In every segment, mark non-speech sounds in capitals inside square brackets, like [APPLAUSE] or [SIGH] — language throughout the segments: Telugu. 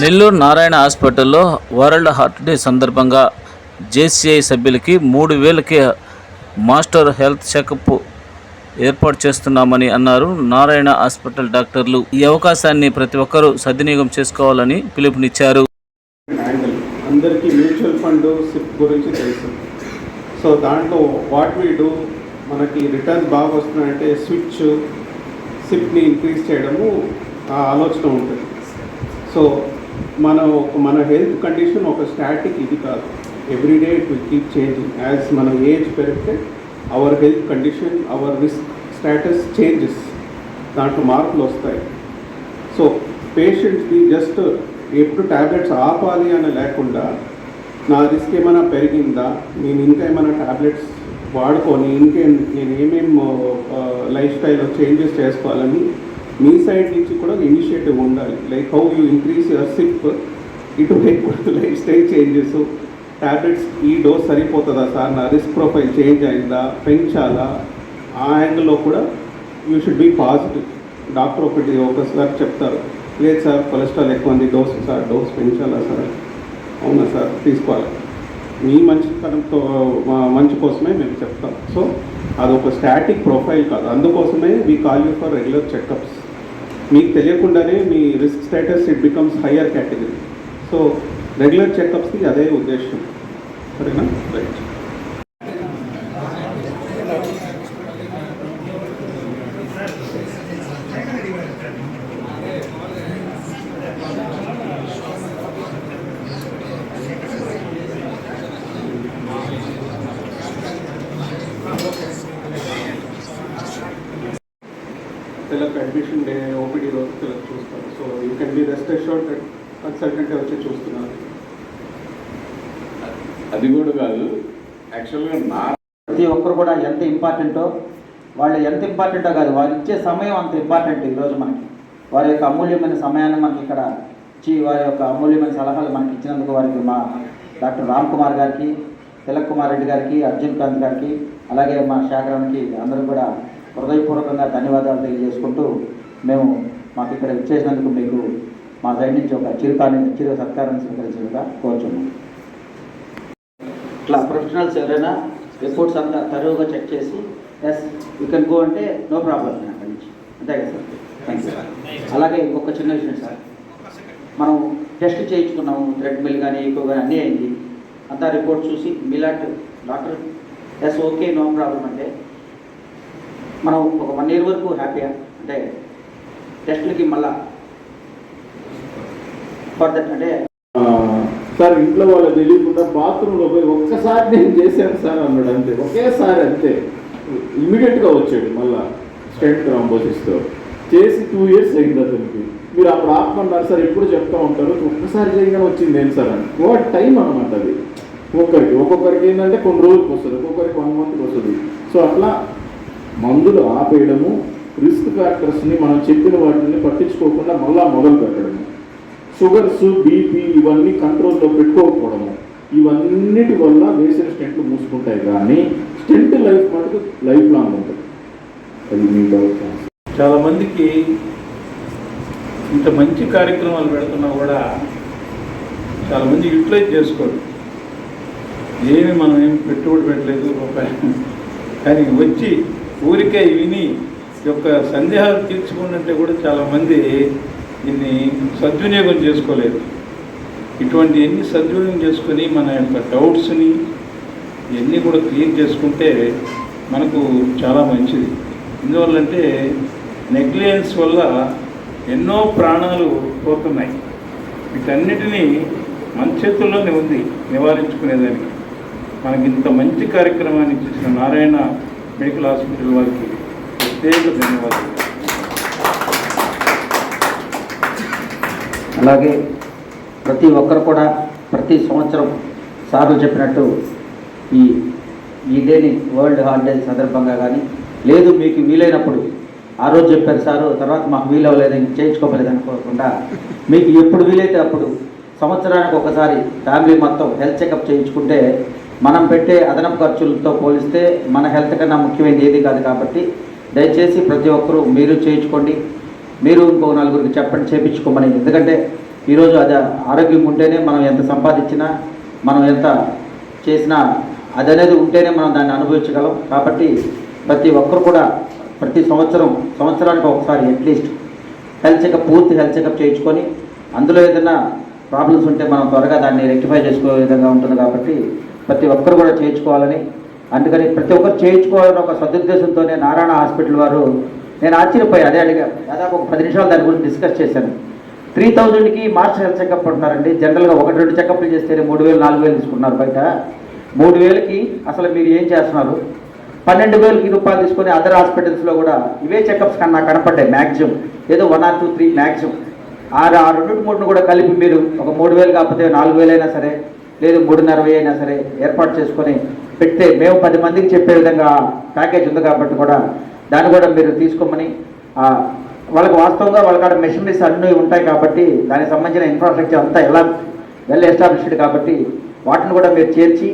నెల్లూరు నారాయణ హాస్పిటల్లో వరల్డ్ హార్ట్ డే సందర్భంగా జేసీఐ సభ్యులకి మూడు వేలకి మాస్టర్ హెల్త్ చెకప్ ఏర్పాటు చేస్తున్నామని అన్నారు నారాయణ హాస్పిటల్ డాక్టర్లు. ఈ అవకాశాన్ని ప్రతి ఒక్కరూ సద్వినియోగం చేసుకోవాలని పిలుపునిచ్చారు. అందరికీ మ్యూచువల్ ఫండ్ సిప్ గురించి తెలుసు. సో దాంట్లో వాట్ వీ డూ మనకి రిటర్న్స్ బాగా వస్తున్నాయంటే స్విచ్ సిప్ని ఇంక్రీజ్ చేయడము ఆ ఆలోచన ఉంటుంది. సో మన ఒక మన హెల్త్ కండిషన్ ఒక స్టాటిక్ ఇది కాదు. Everyday it will keep changing as మన ఏజ్ పెరిగితే our health condition our risk status changes దాంట్లో మార్పులు వస్తాయి. సో పేషెంట్స్కి జస్ట్ ఎప్పుడు ట్యాబ్లెట్స్ ఆపాలి అని లేకుండా నా రిస్క్ ఏమైనా పెరిగిందా? నేను ఇంకా ఏమైనా ట్యాబ్లెట్స్ వాడుకొని ఇంకేం నేను ఏమేమి లైఫ్ స్టైల్లో చేంజెస్ చేసుకోవాలని మీ సైడ్ నుంచి కూడా ఇనిషియేటివ్ ఉండాలి. Like how you increase your sip ఇటు [LAUGHS] లైఫ్ స్టైల్ చేంజెస్. ట్యాబ్లెట్స్ ఈ డోస్ సరిపోతుందా సార్? నా రిస్క్ ప్రొఫైల్ చేంజ్ అయిందా? పెంచాలా? ఆ యాంగిల్లో కూడా you should be positive doctor ఒకటి ఒకసారి చెప్తారు. లేదు సార్ కొలెస్ట్రాల్ ఎక్కువ ఉంది డోస్ సార్ డోస్ పెంచాలా సార్? అవునా సార్? తీసుకోవాలి. మీ మంచితనంతో మా మంచి కోసమే మేము చెప్తాం. సో అదొక స్టాటిక్ ప్రొఫైల్ కాదు. అందుకోసమే we call you for regular checkups మీకు తెలియకుండానే మీ risk status it becomes higher category so regular చెకప్స్కి అదే ఉద్దేశం. సరేనా? రైట్ తెలకు అడ్మిషన్ డే ఓపీడీ రోజు తెలకు చూస్తారు. So you can be rest assured that consultant వచ్చి చూస్తున్నారు. అది కూడా కాదు. యాక్చువల్గా నా ప్రతి ఒక్కరు కూడా ఎంత ఇంపార్టెంటో వాళ్ళు ఎంత ఇంపార్టెంటో కాదు. వారు ఇచ్చే సమయం అంత ఇంపార్టెంట్ ఈరోజు మనకి. వారి యొక్క అమూల్యమైన సమయాన్ని మనకి ఇక్కడ ఇచ్చి వారి యొక్క అమూల్యమైన సలహాలు మనకి ఇచ్చినందుకు వారికి మా డాక్టర్ రామ్ కుమార్ గారికి తిలక్ కుమార్ రెడ్డి గారికి అర్జున్ కాంత్ గారికి అలాగే మా శాఖరానికి అందరూ కూడా హృదయపూర్వకంగా ధన్యవాదాలు తెలియజేసుకుంటూ మేము మాకు ఇక్కడ ఇచ్చేసినందుకు మీకు మా సైడ్ నుంచి ఒక చిరుకాని చిరు సత్కారం స్వీకరించగా కోరుచున్నాం. ఇట్లా ప్రొఫెషనల్స్ ఎవరైనా రిపోర్ట్స్ అంతా తరువుగా చెక్ చేసి ఎస్ యూ కెన్ గో అంటే నో ప్రాబ్లం అక్కడి నుంచి. అంతే కదా సార్? థ్యాంక్ యూ అలాగే ఇంకొక చిన్న విషయం సార్. మనం టెస్ట్ చేయించుకున్నాము థ్రెడ్మిల్ కానీ ఎక్కువ కానీ అన్నీ అయింది. అంతా రిపోర్ట్ చూసి మీలాంటి doctor yes okay no problem అంటే మనం ఒక వన్ ఇయర్ వరకు హ్యాపీయా అంటే టెస్ట్లకి మళ్ళా ఫర్దర్ అంటే సార్ ఇంట్లో వాళ్ళు తెలియకుండా బాత్రూంలో పోయి ఒక్కసారి నేను చేశాను సార్ అన్నాడు అంతే. ఒకేసారి అంతే. ఇమీడియట్గా వచ్చాడు మళ్ళా స్టెంట్ థ్రాంబోసిస్తో చేసి టూ ఇయర్స్ అయింది అతనికి. మీరు అప్పుడు ఆపమన్నారు సార్ ఎప్పుడు చెప్తా ఉంటారు. ఒక్కసారి చేయగానే వచ్చింది ఏం సార్ అని. వాట్ టైం అనమాట అది? ఒక్కొక్కరికి. ఒక్కొక్కరికి ఏంటంటే కొన్ని రోజులకు వస్తుంది ఒక్కొక్కరికి వన్ మంత్కి వస్తుంది. సో అట్లా మందులు ఆపేయడము రిస్క్ ఫ్యాక్టర్స్ని మనం చెప్పిన వాటిని పట్టించుకోకుండా మళ్ళా మొదలు పెట్టడము. షుగర్స్ బీపీ ఇవన్నీ కంట్రోల్లో పెట్టుకోకపోవడము. ఇవన్నిటి వల్ల వేసిన స్టెంట్లు మూసుకుంటాయి కానీ స్టెంట్ లైఫ్ మటుకు లైఫ్ లాంగ్ ఉంటుంది. అది మీ డౌట్. చాలామందికి ఇంత మంచి కార్యక్రమాలు పెడుతున్నా కూడా చాలామంది యూటిలైజ్ చేసుకోరు. ఏమి మనం ఏం పెట్టుబడి పెట్టలేదు రూపాయి కానీ వచ్చి ఊరికే విని యొక్క సందేహాలు తీర్చుకున్నట్టే కూడా చాలామంది దీన్ని సద్వినియోగం చేసుకోలేదు. ఇటువంటి ఎన్ని సద్వినియోగం చేసుకొని మన యొక్క డౌట్స్ని ఇవన్నీ కూడా క్లియర్ చేసుకుంటే మనకు చాలా మంచిది. ఎందువల్లంటే నెగ్లియన్స్ వల్ల ఎన్నో ప్రాణాలు పోతున్నాయి. వీటన్నిటినీ మన చేతుల్లోనే ఉంది నివారించుకునేదానికి. మనకి ఇంత మంచి కార్యక్రమాన్ని చేసిన నారాయణ మెడికల్ హాస్పిటల్ వారికి ప్రత్యేక ధన్యవాదాలు. అలాగే ప్రతి ఒక్కరు కూడా ప్రతి సంవత్సరం సార్లు చెప్పినట్టు ఈ ఈ డేని వరల్డ్ హాలిడే సందర్భంగా కానీ లేదు మీకు వీలైనప్పుడు ఆ రోజు చెప్పారు సారు తర్వాత మాకు వీలవ్వలేదు ఇంక చేయించుకోలేదు అనుకోకుండా మీకు ఎప్పుడు వీలైతే అప్పుడు సంవత్సరానికి ఒకసారి ఫ్యామిలీ మొత్తం హెల్త్ చెకప్ చేయించుకుంటే మనం పెట్టే అదనపు ఖర్చులతో పోలిస్తే మన హెల్త్ కన్నా ముఖ్యమైనది ఏది కాదు కాబట్టి దయచేసి ప్రతి ఒక్కరూ మీరు చేయించుకోండి. మీరు ఇంకో నలుగురికి చెప్పండి చేయించుకోమని ఎందుకంటే ఈరోజు అది ఆరోగ్యం ఉంటేనే మనం ఎంత సంపాదించినా మనం ఎంత చేసినా అది అనేది ఉంటేనే మనం దాన్ని అనుభవించగలం. కాబట్టి ప్రతి ఒక్కరు కూడా ప్రతి సంవత్సరం సంవత్సరానికి ఒకసారి అట్లీస్ట్ హెల్త్ చెకప్ పూర్తి హెల్త్ చెకప్ చేయించుకొని అందులో ఏదైనా ప్రాబ్లమ్స్ ఉంటే మనం త్వరగా దాన్ని రెక్టిఫై చేసుకునే విధంగా ఉంటుంది కాబట్టి ప్రతి ఒక్కరు కూడా చేయించుకోవాలని. అందుకని ప్రతి ఒక్కరు చేయించుకోవాలని ఒక సదుద్దేశంతోనే నారాయణ హాస్పిటల్ వారు నేను ఆశ్చర్యపోయి అదే అడిగా దాదాపు ఒక పది నిమిషాలు దాని గురించి డిస్కస్ చేశాను. త్రీ థౌజండ్కి మార్చ్ హెల్త్ చెకప్ అంటున్నారండి జనరల్గా ఒకటి రెండు చెకప్లు చేస్తేనే మూడు వేలు నాలుగు వేలు తీసుకున్నారు బయట. మూడు వేలకి అసలు మీరు ఏం చేస్తున్నారు? పన్నెండు వేలకి రూపాయలు తీసుకొని అదర్ హాస్పిటల్స్లో కూడా ఇవే చెకప్స్ కన్నా కనపడ్డాయి మ్యాక్సిమం ఏదో one or two three maximum ఆరు ఆ రెండు మూడును కూడా కలిపి మీరు ఒక మూడు వేలు కాకపోతే నాలుగు వేలైనా సరే లేదు మూడున్నర అయినా సరే ఏర్పాటు చేసుకొని పెడితే మేము పది మందికి చెప్పే విధంగా ప్యాకేజ్ ఉంది కాబట్టి కూడా దాన్ని కూడా మీరు తీసుకోమని వాళ్ళకి వాస్తవంగా వాళ్ళకాడ మెషినరీస్ అన్నీ ఉంటాయి కాబట్టి దానికి సంబంధించిన ఇన్ఫ్రాస్ట్రక్చర్ అంతా ఎలా వెల్ ఎస్టాబ్లిష్డ్ కాబట్టి వాటిని కూడా మీరు చేర్చి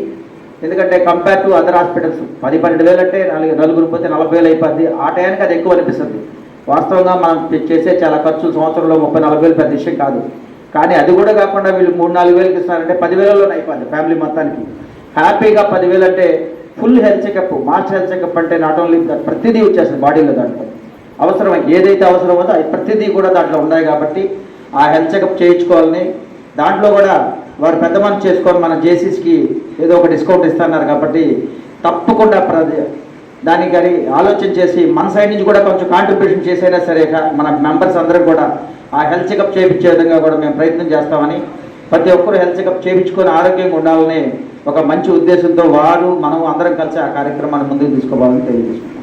ఎందుకంటే కంపేర్ టు అదర్ హాస్పిటల్స్ పది పన్నెండు వేలు అంటే నాలుగు నలుగురు పోతే నలభై వేలు అయిపోద్ది. ఆ టయానికి అది ఎక్కువ అనిపిస్తుంది. వాస్తవంగా మనం చేసే చాలా ఖర్చులు సంవత్సరంలో ముప్పై నలభై వేలు పెద్ద విషయం కాదు. కానీ అది కూడా కాకుండా వీళ్ళు మూడు నాలుగు వేలకి ఇస్తున్నారంటే పదివేలలోనే అయిపోయింది ఫ్యామిలీ మొత్తానికి. హ్యాపీగా పదివేలు అంటే full health checkup march health checkup అంటే నాట్ ఓన్లీ ప్రతిదీ వచ్చేస్తుంది బాడీలో దాంట్లో. అవసరం ఏదైతే అవసరమో అది ప్రతిదీ కూడా దాంట్లో ఉన్నాయి కాబట్టి ఆ హెల్త్ చెకప్ చేయించుకోవాలని. దాంట్లో కూడా వారు పెద్ద మనసు చేసుకొని మన జేసీస్కి ఏదో ఒక డిస్కౌంట్ ఇస్తున్నారు కాబట్టి తప్పకుండా ప్రతి దానికి కానీ ఆలోచన చేసి మన సైడ్ నుంచి కూడా కొంచెం కాంట్రిబ్యూషన్ చేసైనా సరే మన మెంబర్స్ అందరం కూడా ఆ హెల్త్ చెకప్ చేయించే విధంగా కూడా మేము ప్రయత్నం చేస్తామని ప్రతి ఒక్కరు హెల్త్ చెకప్ చేయించుకొని ఆరోగ్యంగా ఉండాలని ఒక మంచి ఉద్దేశంతో వారు మనం అందరం కలిసి ఆ కార్యక్రమాన్ని ముందుకు తీసుకోవాలని తెలియజేస్తున్నాం.